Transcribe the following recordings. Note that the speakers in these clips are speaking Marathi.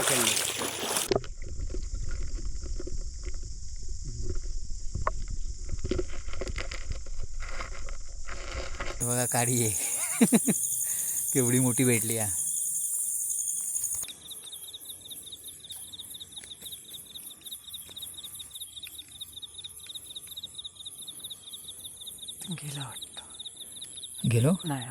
पकडले हे बघा काडी आहे. केवढी मोठी भेटली या. गेला वाटतं. गेलो? नाही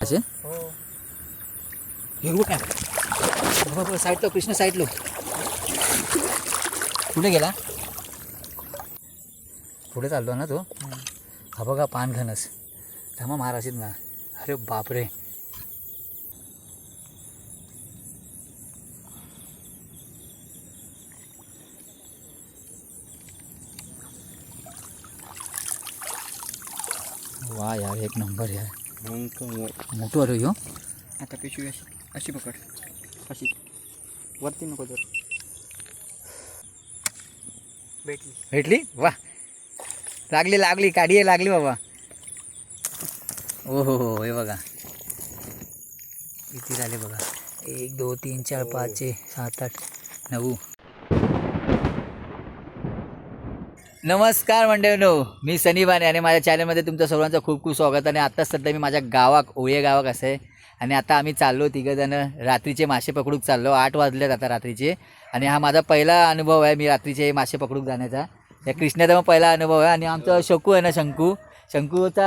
असे हो हिरवू काय? बाबा साईडलो कृष्ण साईडलो कुठे गेला? पुढे चाललो ना तो. हा बघा पान घनस. थांबा महाराशीत ना. अरे बापरे. वा यार एक नंबर यार. मोठं अरे ह्यो आता पिशवी अशी. अशी पकड. अशी. वरती नको तर भेटली. भेटली? वा. लागली लागली. आहे लागली बाबा. ओ हो हो. हे बघा. किती झाले बघा? एक दोन तीन चार पाच छे सात आठ नऊ. नमस्कार मंडळीनो. मी सनी बाने आणि माझ्या चॅनलमध्ये तुमचं सर्वांचं खूप खूप स्वागत आणि आत्ताच सध्या मी माझ्या गावाक ओये गावाक असं आहे आणि आता आम्ही चाललो तिघंजणं. रात्रीचे मासे पकडूक चाललो. आठ वाजलेत आता रात्रीचे. आणि हा माझा पहिला अनुभव आहे मी रात्रीचे मासे पकडूक जाण्याचा. या कृष्णाचा मग पहिला अनुभव आहे. आणि आमचा शंकू आहे ना शंकू? शंकूचा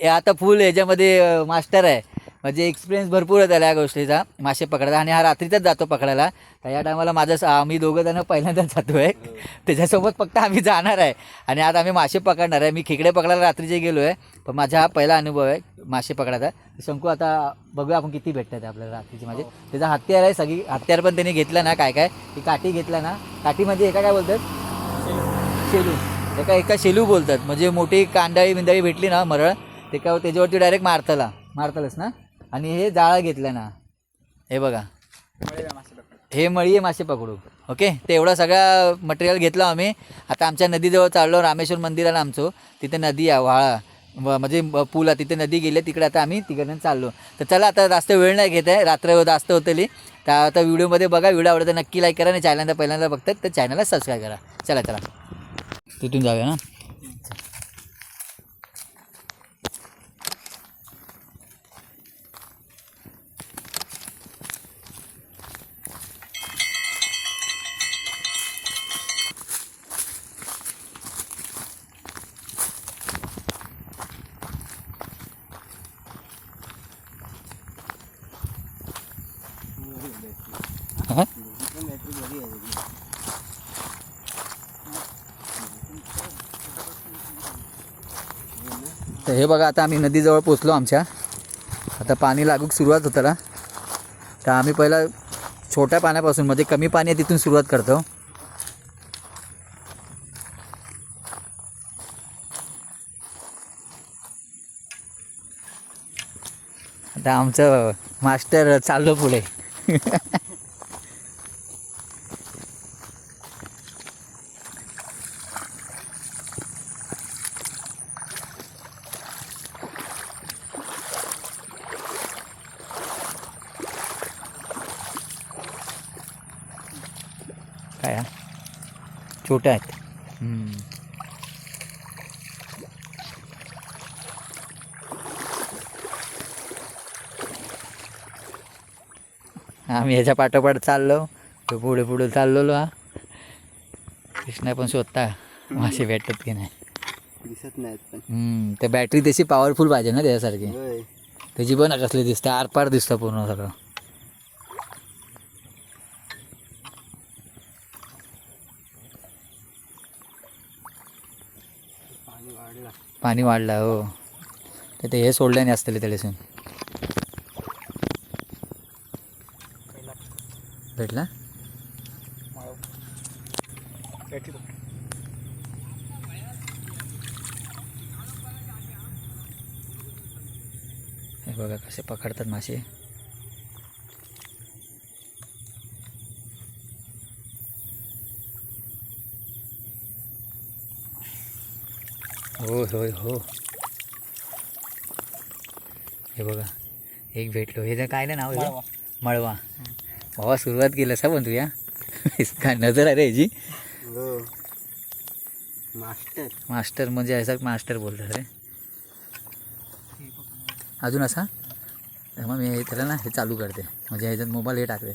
हे आता फुल ह्याच्यामध्ये मास्टर आहे. म्हणजे एक्सपिरियन्स भरपूर आहे त्याला या गोष्टीचा. मासे पकडायचा आणि हा रात्रीचाच जातो पकडायला. तर या टायमाला माझं आम्ही दोघं जण पहिल्यांदाच जातो आहे त्याच्यासोबत फक्त आम्ही जाणार आहे. आणि आज आम्ही मासे पकडणार आहे. मी खेकडे पकडायला रात्रीचे गेलो आहे पण माझा हा पहिला अनुभव आहे मासे पकडायचा. शंकू आता बघूया आपण किती भेटतात आपल्याला रात्रीची. म्हणजे त्याचा हत्यार आहे सगळी. हत्यार पण त्यांनी घेतलं ना काय काय? ती काठी घेतला ना. काठी म्हणजे एका काय बोलतात? शेलू. एका एका शेलू बोलतात. म्हणजे मोठी कांदाळी बिंदाळी भेटली ना मरळ ते काय त्याच्यावरती डायरेक्ट मारतला. मारतलच ना. आणि हे जाळं घेतलं ना. हे बघा. हे मळी आहे मासे पकडू ओके? ते सगळा मटेरियल घेतलं आम्ही. आता आमच्या नदीजवळ चाललो रामेश्वर मंदिराला आमचं. तिथे नदी आहे वाळा. म्हणजे पूल आहे तिथे नदी गेली तिकडे आता आम्ही तिकडनं चाललो. तर चला आता जास्त वेळ नाही घेत आहे रात्र जास्त होतली. तर आता व्हिडिओमध्ये बघा व्हिडिओ आवडतं नक्की लाईक करा आणि चॅनलला पहिल्यांदा बघतात तर चॅनलला सबस्क्राईब करा. चला चला. तिथून जाऊया ना? हे बघा आता आम्ही नदीजवळ पोचलो आमच्या. आता पाणी लागूक सुरुवात होतं ना. तर आम्ही पहिला छोट्या पाण्यापासून म्हणजे कमी पाणी आहे तिथून सुरुवात करतो. आता आमचं मास्टर चाललो पुढे काय हा? छोट्या आहेत. आम्ही ह्याच्या पाठोपाठ चाललो. तो पुढे पुढे चाललेलो हा. कृष्णा पण शोधता मासे भेटतात की नाही? दिसत नाहीत त्या बॅटरी तशी पॉवरफुल पाहिजे ना त्याच्यासारखी. त्याची पण कसली दिसते. आरपार दिसतं पूर्ण सगळं पाणी वाढला पाणी वाढलं हो. तर ते हे सोडल्याने असतले त्याच्यासून भेटला? हे बघा कसे पकडतात मासे. हो होय हो. हे बघा एक भेटलो. हे तर काय ना नाव आहे मळवा. बाबा सुरुवात केलं सा पण या. काय नजर आहे रे ह्याची हो. मास्टर. मास्टर म्हणजे ऐसा मास्टर बोलतात रे. अजून असा? मग मी त्याला ना हे चालू करते. म्हणजे ह्याच्यात मोबाईल हे टाकते.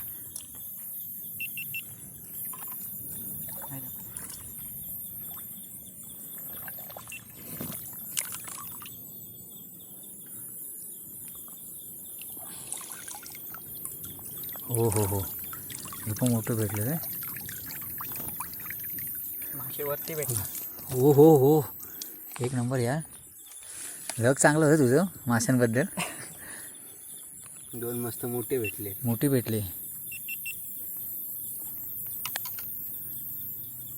हो हो हो. हे पण मोठं भेटलं रे मासे वरती भेटला. हो हो हो. एक नंबर यार लग चांगलं होतं तुझं माशांबद्दल. दोन मस्त मोठे भेटले. मोठी भेटली.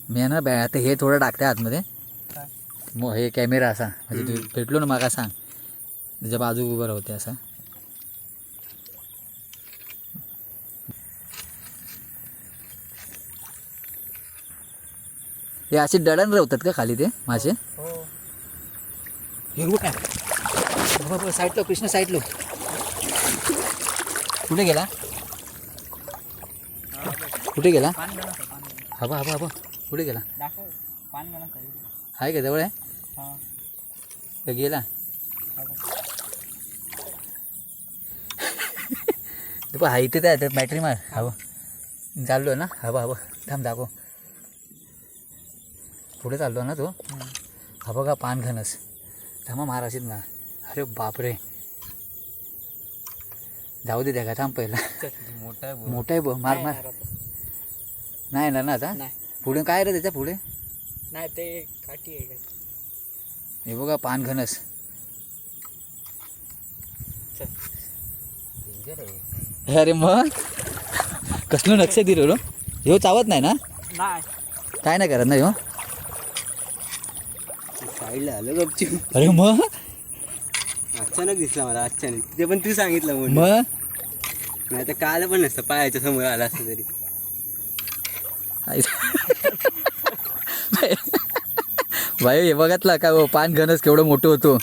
मी आहे ना बॅ आता हे थोडं टाकते आतमध्ये. मग हे कॅमेरा असा. म्हणजे तू भेटलो ना मागा सांग. त्याच्या बाजू उभं राहते असा. हे असे डळण रवतात का खाली ते मासे? हो. काय बाबा साईडलो कृष्ण साईडलो. कुठे गेला? कुठे गेला? हबा हबा हबा कुठे गेला? आहे का जवळ आहे? का गेला? हा इथे त्या बॅटरी मार. हवं चाललो ना? हवा हवं थांब दाखव. पुढे चाललो ना तो? हा बघा पान घनस थांबा महाराशीत ना. अरे बापरे. जाऊ दे त्या का थांब पहिला. मोठा आहे मोठा आहे ब मार मार. नाही येणार ना आता? नाही. पुढे काय रे त्याच्या पुढे? नाही ते काठी आहे हे बघा पान घनस अरे मग? कसलं लक्ष दिलं ह्यो चावत नाही ना? नाही. काय नाही करत ना ह्यो साईडला आलं गपचूप. अरे मग? अचानक दिसला मला अचानक. ते पण तू सांगितलं म्हणून. मग? नाही तर काल पण नसतं पायाच्या समोर आला असतं तरी. भाई हे बघितला का हो? पान घनस केवढं मोठं होतो.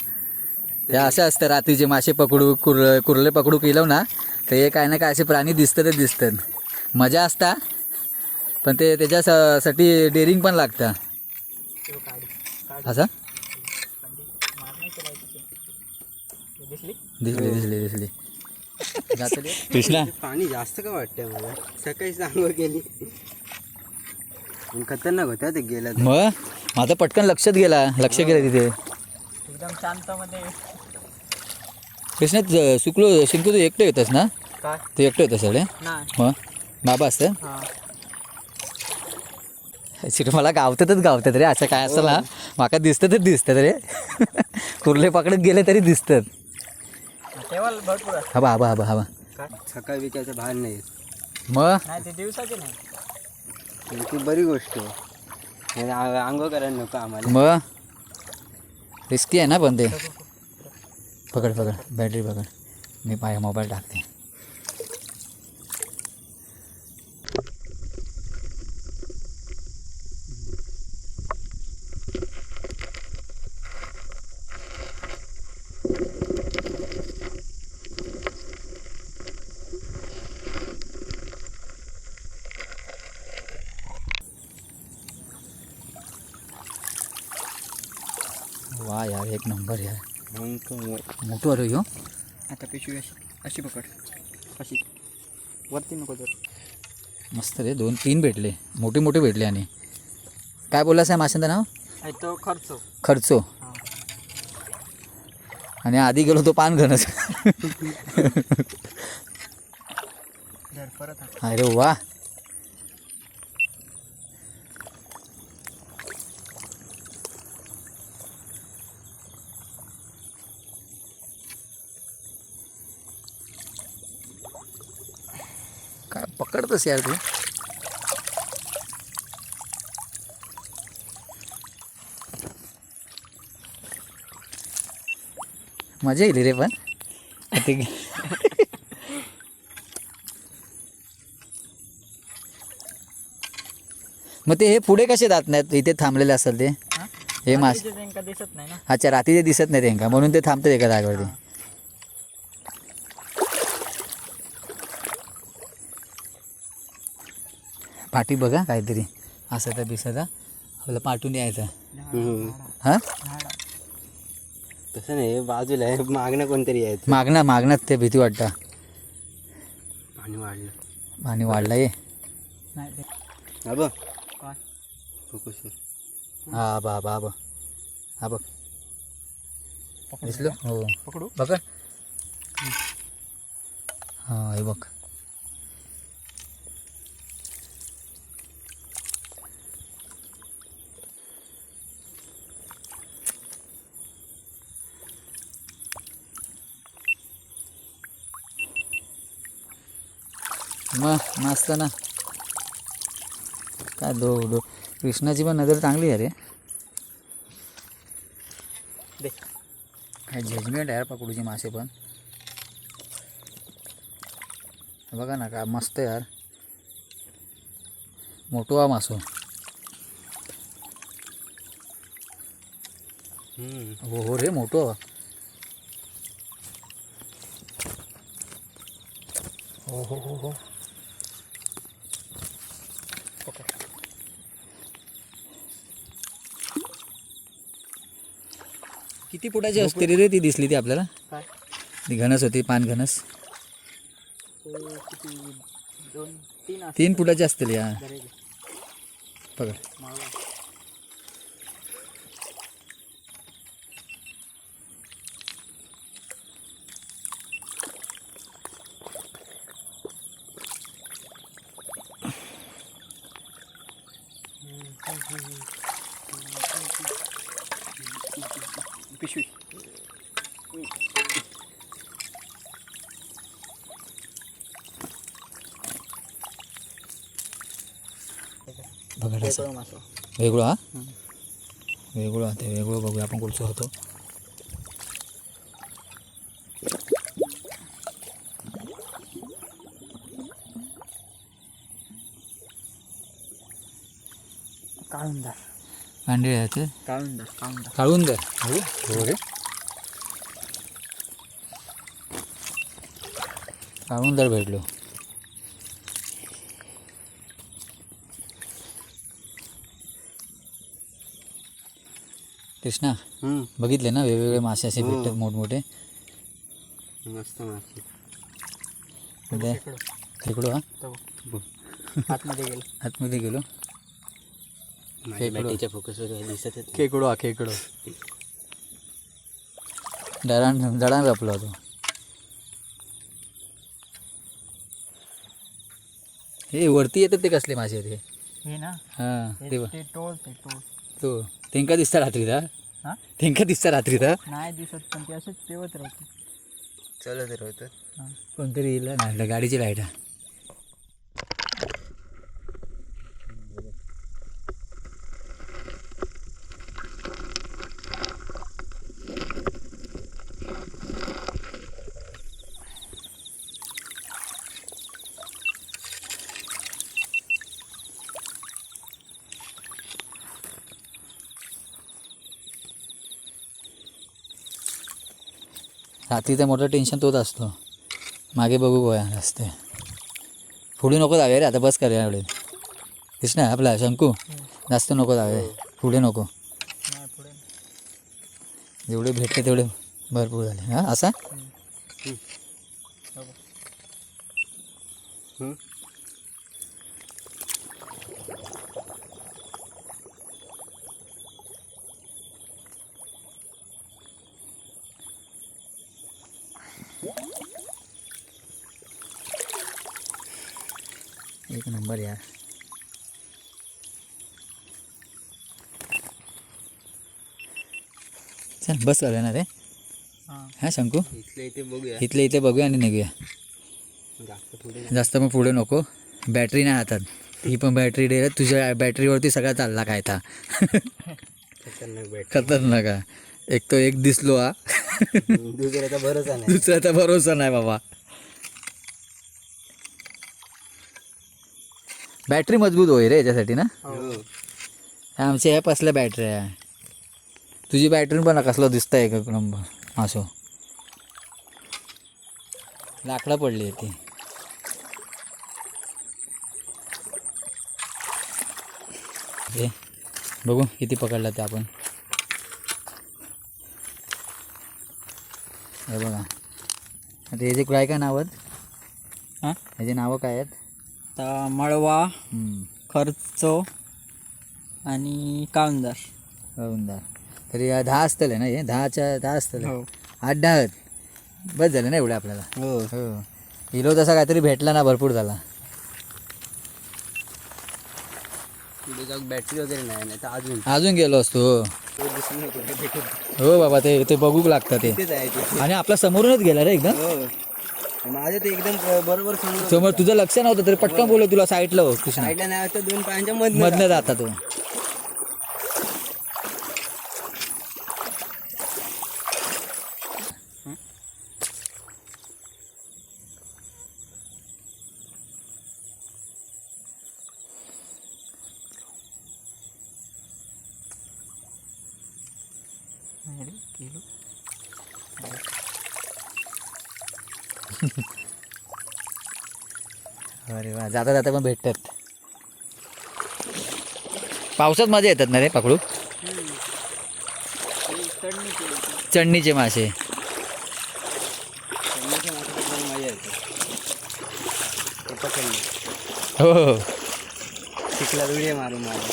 ते असं असतं रात्रीचे मासे पकडू कुर्ल कुर्ले पकडू केलं ना तर हे काय ना काय असे प्राणी दिसतातच दिसतात. मजा असता पण ते त्याच्यासाठी डेअरिंग पण लागतं. असं? दिसली? दिसली दिसली. दिसली कृष्णा. पाणी जास्त का वाटतंय मला? सकाळी सांगू पण खतरनाक होता ते गेला मग? माझं पटकन लक्षात गेला. लक्ष गेलं तिथे. एकदम शांतमध्ये कृष्णा सुकलो शिंकू तू एकटं येतस ना? काय? तू एकटं येतं सगळे? नाही. मग? बाबा असतं हा. मला गावतातच गावतात रे. असं काय असेल ना माका दिसतातच दिसतात रे. कुर्ले पकडत गेले तरी दिसतात. तेव्हा भरपूर हवा हवा हवा हवा. सकाळी विकायचं भार नाही. मग? नाही ते दिवसाचे नाही. ती बरी गोष्ट आहे. अंग करायला नको आम्हाला. मग? रिस्की आहे ना पण ते. पकड पकड. बॅटरी पकड. मी पाय मोबाईल टाकते वा यार एक नंबर यार मोठं अरे ह्यो आता पिशवी अशी अशी पकड. अशी. वरती नको जर मस्त रे दोन तीन भेटले. मोठे मोठे भेटले आणि. काय बोललास आहे माशांचं नाव? तो खर्च. खर्चो. आणि आधी गेलो तो पान परत अरे वा. पकडतस यार तू. मजा येईल रे पण. ते मग ते हे पुढे कसे जात नाहीत? इथे थांबलेले असेल ते. हे? मास त्यांना दिसत नाही ना. अच्छा रात्रीचे दिसत नाही त्यांका म्हणून ते थांबतात एका जागेवरती. पाठी बघा काहीतरी. असं तर हा. आपलं पाठून यायचं. हा? तसं नाही बाजूला आहे. मागणं कोणतरी यायचं मागणं मागण्यात ते भीती वाटतं. पाणी वाढलं. पाणी वाढलं ये हा बघ. हा बा बा बा हा बघ. दिसलो? हो. पकडू? बघ हा हे बघ. मग मस्त ना. काय दो दो. कृष्णाची पण नजर चांगली आहे रे. दे. काय जजमेंट आहे पकडूची मासे पण. बघा ना का मस्त यार. मोठो हा मासो. हो हो रे मोठो हा. हो हो हो. हो किती फुटाची असते रे ती दिसली ती आपल्याला? काय? ती घनस होती पान घनस. ते किती दोन तीन फुटाची असतील या. बरे पकड. पिशवी बघा असं वेगळं मासं वेगळं हा वेगळं ते वेगळं बघूया आपण कुठचं होतो काळुंदार कांडे आहे ते काळुंदार काळुंदार काढून दे. हो रे. काढून दर भेटलो. कृष्णा. बघितले ना वेगवेगळे मासे असे हो. भेटतात मोठमोठे? मस्त मासे. हा? आतमध्ये गेलं. आतमध्ये गेलो. खेकडो. बॅटीच्या फोकसवर दिसतच नाही. खेकडो हा खेकडो. दडाण दडाण रपला होतो हे वरती येतात ते कसले मासे हे हे ना? हां हे- ते बघ. ते ते तो. तेंका दिसता रात्रीचा हा? तेंका दिसता रात्रीचा नाही दिसत पण ते असेच तेवत राहते चलत राहतं हा. कोणतरी येईल ना गाडीची लाइट आहे रात्रीचं मोठं टेन्शन तोच असतो. मागे बघू गोया रस्ते. पुढे नको जाऊया रे आता बस करूया एवढे. कृष्णा आपला शंकू. जास्त नको जाऊया पुढे नको. जेवढे भेटले तेवढे भरपूर झाले. हां असा हो बघ. हम्म. एक नंबर यार. चल बस करूया ना रे हा. हां शंकू? इथल्या इथे बघूया. इथले इथे बघूया आणि निघूया. जास्त पुढे जास्त मग पुढे नको. बॅटरी नाही हातात. ही पण बॅटरी डे तुझ्या बॅटरीवरती सगळा चालला काय आता खतरनाक. एक तो एक दिसलो हा. दुसऱ्याचा भरोसा नाही. दुसऱ्याचा भरोसा नाही बाबा. बॅटरी मजबूत होई रे याच्यासाठी ना? हो. ह्या आमच्या ह्या कसल्या बॅटरी आहे. तुझी बॅटरी पण कसलं दिसतंय एक नंबर असो लाकडं पडली आहे ती. हे बघू किती पकडला ते आपण. हे बघा. आता याचे काय काय नाव आहेत? हां? याचे नावं काय आहेत? आता मळवा खर्च आणि कांदार. काळुंदार तरी या दहा असतले ना हे? दहाच्या दहा असतले. हो. आठ दहा आहेत. बस झाले ना एवढे आपल्याला? हो. हो. किलो तसा काहीतरी भेटला ना भरपूर झाला. पुढे जाऊन बॅटरी वगैरे नाही नाही तर अजून. अजून गेलो असतो हो. तो दिसून नको ते भेटत हो बाबा ते ते बघूक लागतं ते. तेच आहे ते. आणि आपला समोरूनच गेला रे एकदम? हो. माझं ते एकदम बरोबर समोर समोर तुझं लक्ष नव्हतं तरी पटकन बोललो तुला साईडला हो कृष्णा. साईडला नाही तर दोन पायांच्या मधनं मधनं जाता तो अरे वा जाता जाता पण भेटतात. पावसात मजा येतात ना रे पकडू चढणीचे मासे. पकडले हो हो. चिखला उडी मारून मारून.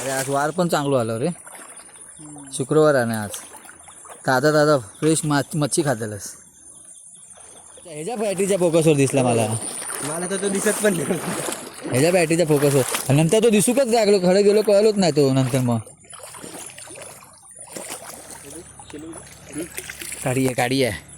अरे आज वार पण चांगलो आलो रे. शुक्रवार आहे ना आज. ताजा ताजा फ्रेश माछ मच्छी खातेलस. ह्याच्या बॅटरीच्या फोकसवर दिसला मला. मला तर तो दिसत पण नाही. ह्याच्या बॅटरीच्या फोकसवर नंतर तो दिसूकच लागलो खडे गेलो कळलोच नाही तो नंतर मग. काढी आहे काढी आहे.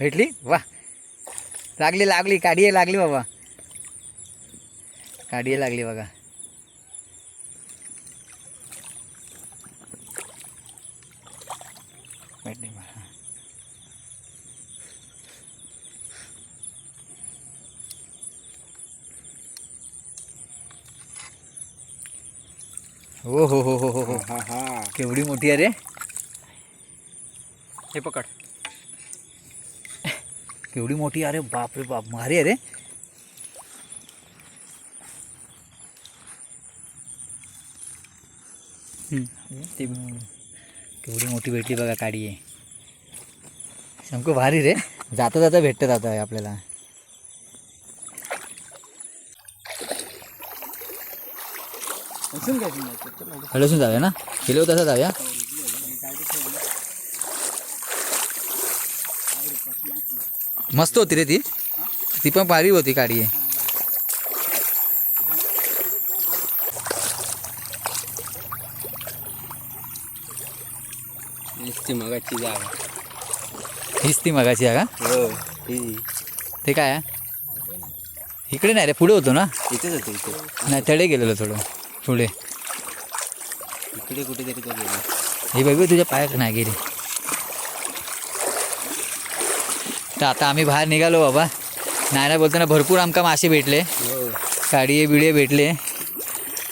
भेटली? वा. लागली लागली. काढी आहे लागली बाबा. काढी आहे लागली बघा. हो हो हो हो हो. हो हा हा. केवढी मोठी आहे रे. हे पकड. केवढी मोठी अरे बाप रे बाप मारी आहे रे. ती केवढी मोठी भेटली बघा काडी आहे. शंकू भारी रे. जाता जाता भेटतं हे आपल्याला? हळसून जाऊया ना? गेलो तसा जाऊया? मस्त होती रे ती. ती पण भारी होती काडी आहे नुसती मगाची जागा. हीच ती मगाची का हो ती. काय? आहे इकडे नाही रे पुढे होतो ना? इथेच होते इथे नाही तडे गेलेलो थोडं पुढे. इकडे कुठेतरी तो गेला. हे बघू तुझ्या पायात नाही गेली. तर आता आम्ही बाहेर निघालो बाबा. नाही ना बोलताना भरपूर आमका मासे भेटले. काडिये बिडिये भेटले.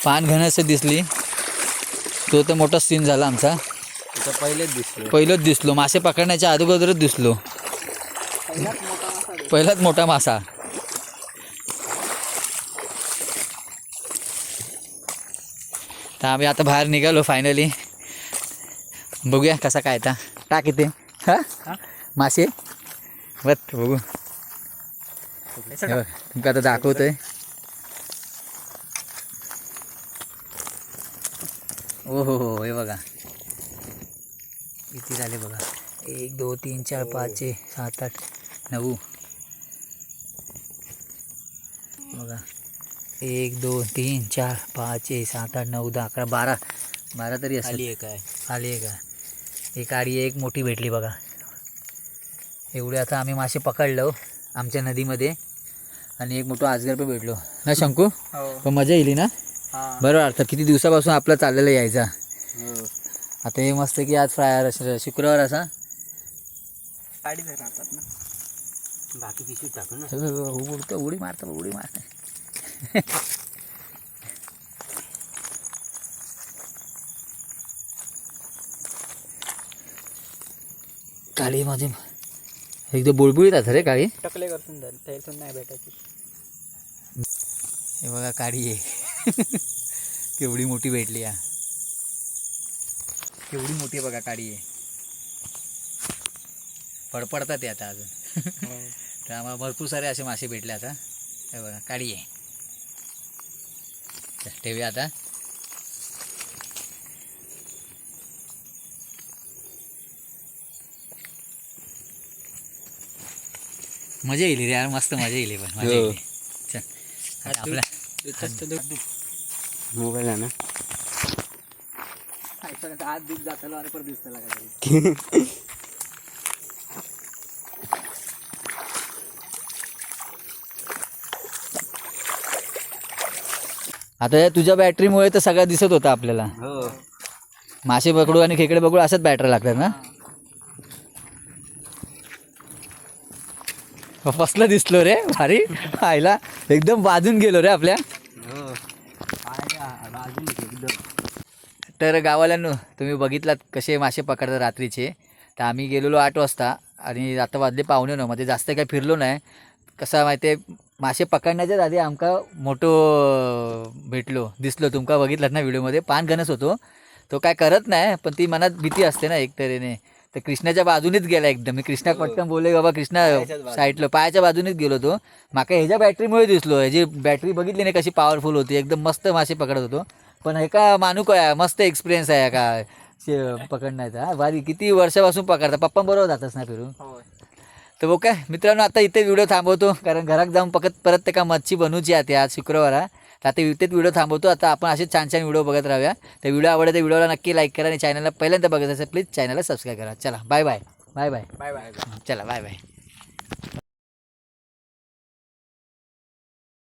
पान घनस दिसली. तो तर मोठा सीन झाला आमचा. पहिलेच दिसलो. पहिलंच दिसलो. मासे पकडण्याच्या अगोदरच दिसलो. पहिलाच मोठा मासा. तर आम्ही आता बाहेर निघालो फायनली बघूया कसा काय आता. टाक इथे. हा? मासे? बत बघू हे तुमका आता दाखवतोय ओ हो हो हे बघा किती झाले बघा एक दोन तीन चार पाच छे सात आठ नऊ बघा एक दोन तीन चार पाच छे सात आठ नऊ दहा अकरा बारा बारा तरी असेल खाली एक आहे आली आहे का एक आडी एक मोठी भेटली बघा एवढे आता आम्ही मासे पकडलो आमच्या नदीमध्ये. आणि एक मोठं आजगर पण भेटलो. ना शंकू? हो. पण मजा येईल ना? हा. बरोबर आता किती दिवसापासून आपला चाललेला यायचा? हो. आता हे मस्त की आज फ्राय शुक्रवार असा. गाडी राहतात ना. बाकी पिशवी टाकू ना. उडतो उडी मारतो उडी मार. काळी माझी एकदम बुळबुळीत आता रे काळी टकले करतून झाले त्यातून नाही भेटायची. हे बघा काळी आहे. केवढी मोठी भेटली या. केवढी मोठी आहे बघा काळी आहे. फडफडतात ते आता अजून. तर आम्हाला भरपूर सारे असे मासे भेटले आता. हे बघा काळी आहे. ठेवूया आता. मजा येईल रे यार मस्त मजा येईल पण मजा हो. येईल चल हात आता आपला मोबाईल आहे ना? आज दूध जातालो आणि परत दिसतं लागा आता या तुझ्या बॅटरीमुळे तर सगळं दिसत होतं आपल्याला. हो. मासे पकडू आणि खेकडे पकडू असंच बॅटरी लागतात ना? फसला दिसलो रे भारी. आईला एकदम वाजून गेलो रे आपल्या. एकदम तर गावाल्यांनो तुम्ही बघितलात कसे मासे पकडतात रात्रीचे. तर आम्ही गेलेलो आठ वाजता आणि आता वाजले पाहुणे नऊ. मध्ये जास्त काही फिरलो नाही. कसं माहिती आहे मासे पकडण्याच्याच आधी आमका मोठो भेटलो. दिसलो. तुमका बघितलात ना व्हिडिओमध्ये? पान घनच होतो. तो काय करत नाही पण ती मनात भीती असते ना एक तऱ्हेने. तर कृष्णाच्या बाजूनेच गेला एकदम. मी कृष्णा पटकन बोलले बाबा कृष्णा. साईडला पायाच्या बाजूनेच गेलो तो माका ह्याच्या बॅटरीमुळे दिसलो. ह्याची बॅटरी बघितली नाही कशी पॉवरफुल होती. एकदम मस्त मासे पकडत होतो. पण हे का मानू काय मस्त एक्सपिरियन्स आहे का पकडण्याचा. हा, भारी किती वर्षापासून पकडता. पप्पांबरोबर जातच ना फिरून. तर बघ काय मित्रांनो आता इथे व्हिडिओ थांबवतो. कारण घरात जाऊन पकत परत ते का मच्छी बनवूची आहे आज शुक्रवार आहे. तर आता इथेच व्हिडिओ थांबवतो. आता आपण असे छान छान व्हिडिओ बघत राहूया. तर व्हिडिओ आवडला तर व्हिडिओला नक्की लाईक करा आणि चॅनलला पहिल्यांदा बघत असेल प्लीज चॅनलला सबस्क्राईब करा. चला bye bye bye bye bye bye चला बाय बाय